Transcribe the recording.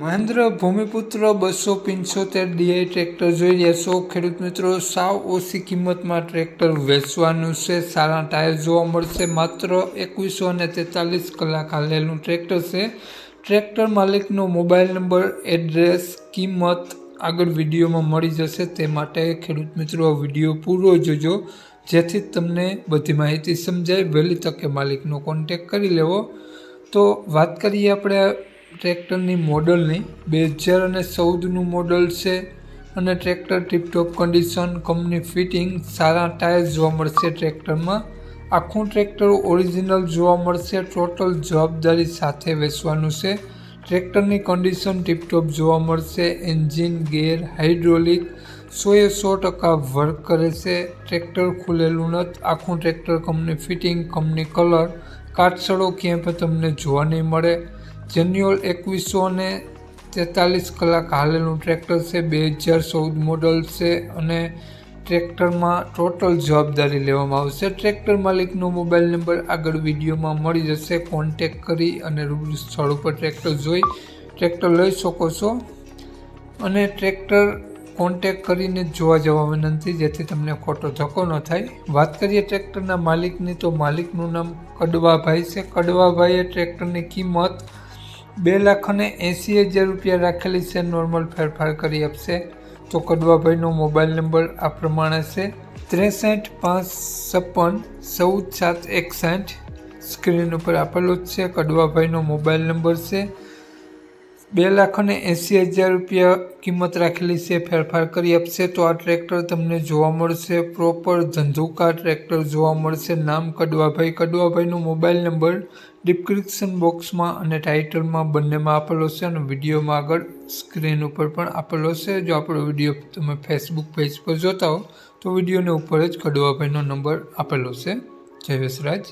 મહેન્દ્ર ભૂમિપુત્ર બસો પંચોતેર D I tractor જોઈ રહ્યા છો. ખેડૂત મિત્રો, સાવ ઓછી કિંમતમાં ટ્રેક્ટર વેચવાનું છે. સારા ટાયર જોવા મળશે. માત્ર એકવીસો અને તેતાલીસ કલાક હાલેલું ટ્રેક્ટર છે. ટ્રેક્ટર માલિકનો મોબાઈલ નંબર, એડ્રેસ, કિંમત આગળ વિડીયોમાં મળી જશે. તે માટે ખેડૂત મિત્રો વીડિયો પૂરો જોજો, જેથી તમને બધી માહિતી સમજાય. વહેલી તકે માલિકનો કોન્ટેક કરી લેવો. તો વાત કરીએ આપણે ટ્રેક્ટરની મોડલની બે હજાર અને ચૌદનું મોડલ છે અને tractor tiptop condition company fitting સારા ટાયર જોવા મળશે ટ્રેક્ટરમાં. આખું ટ્રેક્ટર ઓરિજિનલ જોવા મળશે ટોટલ જવાબદારી સાથે વેચવાનું છે. ટ્રેક્ટરની કન્ડિશન ટીપટોપ જોવા મળશે એન્જિન ગેર હાઇડ્રોલિક સોએ સો ટકા વર્ક કરે છે. ટ્રેક્ટર ખુલેલું નથી, આખું tractor company fitting company colour કાટસડો ક્યાંય પણ તમને જોવા નહીં મળે. જેન્યુઅલ એકવીસો ને તેતાલીસ કલાક હાલેલું ટ્રેક્ટર છે, બે હજાર ચૌદ મોડલ છે અને ટ્રેક્ટરમાં ટોટલ જવાબદારી લેવામાં આવશે. ટ્રેક્ટર માલિકનો મોબાઈલ નંબર આગળ વિડીયોમાં મળી જશે. કોન્ટેક કરી અને રૂબરૂ સ્થળ ઉપર ટ્રેક્ટર જોઈ ટ્રેક્ટર લઈ શકો છો. અને ટ્રેક્ટર કોન્ટેક કરીને જોવા જવા વિનંતી, જેથી તમને ખોટો ધક્કો ન થાય. વાત કરીએ ટ્રેક્ટરના માલિકની, તો માલિકનું નામ કડવાભાઈ છે. કડવાભાઈએ ટ્રેક્ટરની કિંમત બે લાખ અને એંસી હજાર રૂપિયા રાખેલી છે. નોર્મલ ફેરફાર કરી આપશે. તો કડવાભાઈનો મોબાઈલ નંબર આ પ્રમાણે છે. ત્રેસઠ, પાંચ, છપ્પન, ચૌદ, સાત, એકસઠ. સ્ક્રીન ઉપર આપેલો જ છે. કડવાભાઈનો મોબાઈલ નંબર છે. બે લાખ અને એંસી હજાર રૂપિયા કિંમત રાખેલી છે. ફેરફાર કરી આપશે તો આ ટ્રેક્ટર તમને જોવા મળશે. પ્રોપર ધંધુકા ટ્રેક્ટર જોવા મળશે. નામ કડવાભાઈ. કડવાભાઈનો મોબાઈલ નંબર ડિસ્ક્રિપ્શન બોક્સમાં અને ટાઇટલમાં બંનેમાં આપેલો છે અને વિડીયોમાં આગળ સ્ક્રીન ઉપર પણ આપેલો છે. જો આપણો વીડિયો તમે ફેસબુક પેજ પર જોતા હો, તો વિડીયોની ઉપર જ કડવાભાઈનો નંબર આપેલો છે. જય વસરાજ